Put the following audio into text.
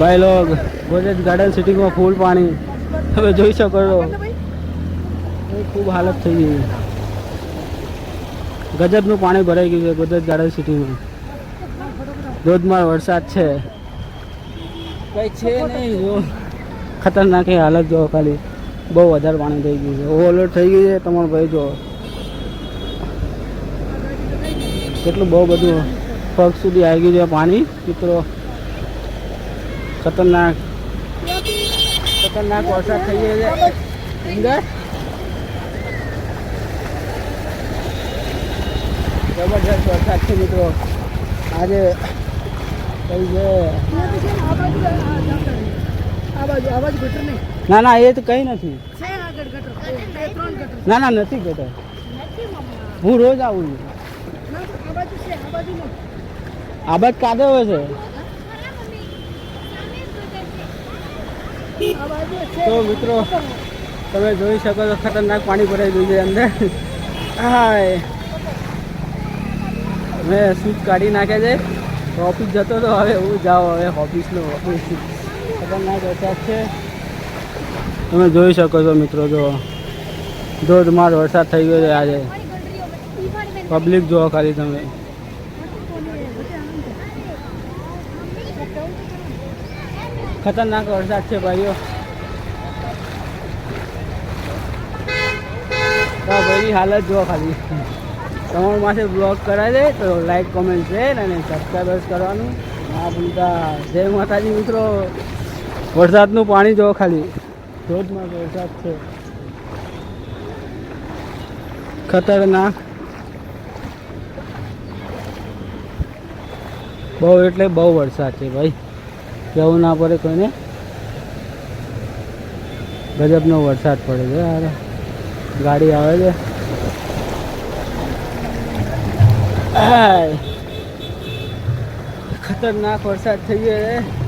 ભાઈ log, Godrej garden સિટીમાં ફૂલ પાણી. તમે જોઈ શકો છો. ખૂબ હાલત થઈ ગઈ ગજબનું પાણી ભરાઈ ગયું છે ગોદરેજ ગાર્ડન સિટીમાં ધોધમાર વરસાદ છે. કઈ છે નહીં, જો. ખતરનાક હાલત જો ખાલી. બહુ વધારે પાણી થઈ ગયું છે. ઓવરલોડ થઈ ગયું છે. તમારો ભાઈ જો. કેટલું બહુ બધું પગ સુધી આવી ગયું છે પાણી, મિત્રો. ખતરનાક ખતરનાક વરસાદ થઈ ગયો છે. અંદર. જબરજસ્ત વરસાદ છે મિત્રો. આજે કઈ છે. ના ના, એ તો કઈ નથી. ના ના, નથી ગટર. હું રોજ આવું છું. આબાદ કાદવ છે. તો મિત્રો, તમે જોઈ શકો છો, ખતરનાક પાણી ભરાઈ ગયું છે અંદર. હાય. મેં સ્વિચ કાઢી નાખે છે. ઓફિસ જતો તો હવે હું જાઉં, હવે ઓફિસનો ઓફિસ. ખતરનાક વરસાદ છે. તમે જોઈ શકો છો મિત્રો, જો ધોધમાર વરસાદ થઈ ગયો છે આજે. પબ્લિક જુઓ ખાલી તમે. ખતરનાક વરસાદ છે ભાઈઓ. તો ભાઈની હાલત જુઓ ખાલી. તમારું પાસે બ્લોગ કરાવી દે, તો લાઈક કોમેન્ટ શેર અને સબસ્ક્રાઈબર્સ કરવાનું. આ ભૂલતા જય માતાજી મિત્રો. વરસાદનું પાણી જુઓ ખાલી. ધોધમાં વરસાદ છે. ખતરનાક. બહુ એટલે બહુ વરસાદ છે ભાઈ. જવું ના પડે કોઈને. ગજબનો વરસાદ પડે છે યાર ગાડી આવે છે. ખતરનાક વરસાદ થઈ ગયો છે.